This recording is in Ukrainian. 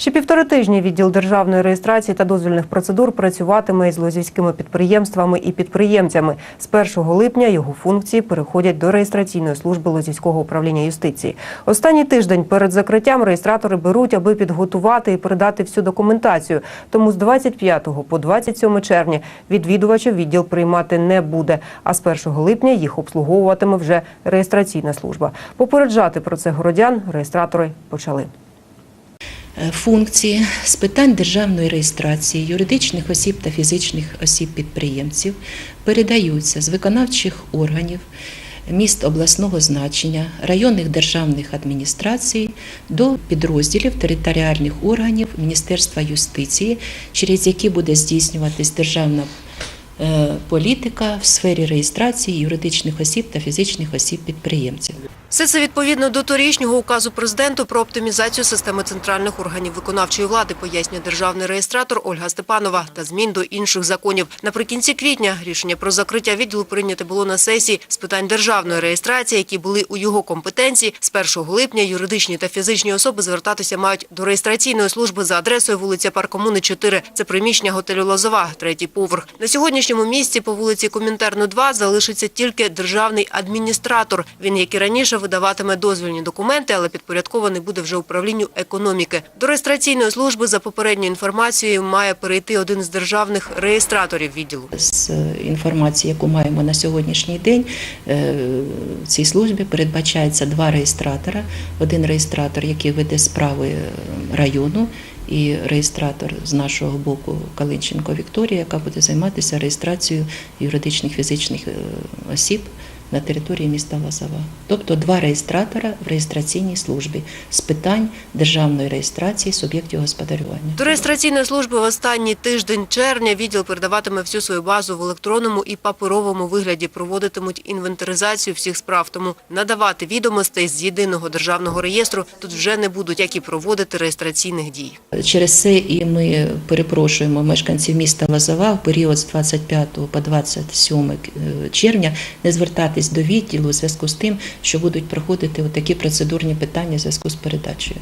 Ще півтори тижні відділ державної реєстрації та дозвільних процедур працюватиме із лозівськими підприємствами і підприємцями. З 1 липня його функції переходять до реєстраційної служби Лозівського управління юстиції. Останній тиждень перед закриттям реєстратори беруть, аби підготувати і передати всю документацію. Тому з 25 по 27 червня відвідувачів відділ приймати не буде. А з 1 липня їх обслуговуватиме вже реєстраційна служба. Попереджати про це городян реєстратори почали. Е, функції з питань державної реєстрації юридичних осіб та фізичних осіб-підприємців передаються з виконавчих органів міст обласного значення, районних державних адміністрацій до підрозділів територіальних органів Міністерства юстиції, через які буде здійснюватись державна е, політика в сфері реєстрації юридичних осіб та фізичних осіб-підприємців. Все це відповідно до торічнього указу президенту про оптимізацію системи центральних органів виконавчої влади, пояснює державний реєстратор Ольга Степанова та змін до інших законів. Наприкінці квітня рішення про закриття відділу прийняте було на сесії з питань державної реєстрації, які були у його компетенції. З 1 липня юридичні та фізичні особи звертатися мають до реєстраційної служби за адресою вулиця Паркомуни 4. Це приміщення готелю Лозова, третій поверх. На сьогоднішньому місці по вулиці Комінтерну 2 залишиться тільки державний адміністратор. Він, як і раніше, видаватиме дозвільні документи, але підпорядкований буде вже управлінню економіки. До реєстраційної служби за попередньою інформацією має перейти один з державних реєстраторів відділу. З е, інформації, яку маємо на сьогоднішній день, е, в цій службі передбачається два реєстратора. Один реєстратор, який веде справи е, району, і реєстратор з нашого боку Калинченко Вікторія, яка буде займатися реєстрацією юридичних фізичних осіб на території міста Лозова. Тобто два реєстратора в реєстраційній службі з питань державної реєстрації суб'єктів господарювання. До реєстраційної служби в останній тиждень червня відділ передаватиме всю свою базу в електронному і паперовому вигляді. Проводитимуть інвентаризацію всіх справ. Тому надавати відомостей з єдиного державного реєстру тут вже не будуть, як і проводити реєстраційних дій. Через це і ми перепрошуємо мешканців міста Лозова в період з 25 по 27 червня не звертатись до відділу у зв'язку з тим, що будуть проходити такі процедурні питання у зв'язку з передачею.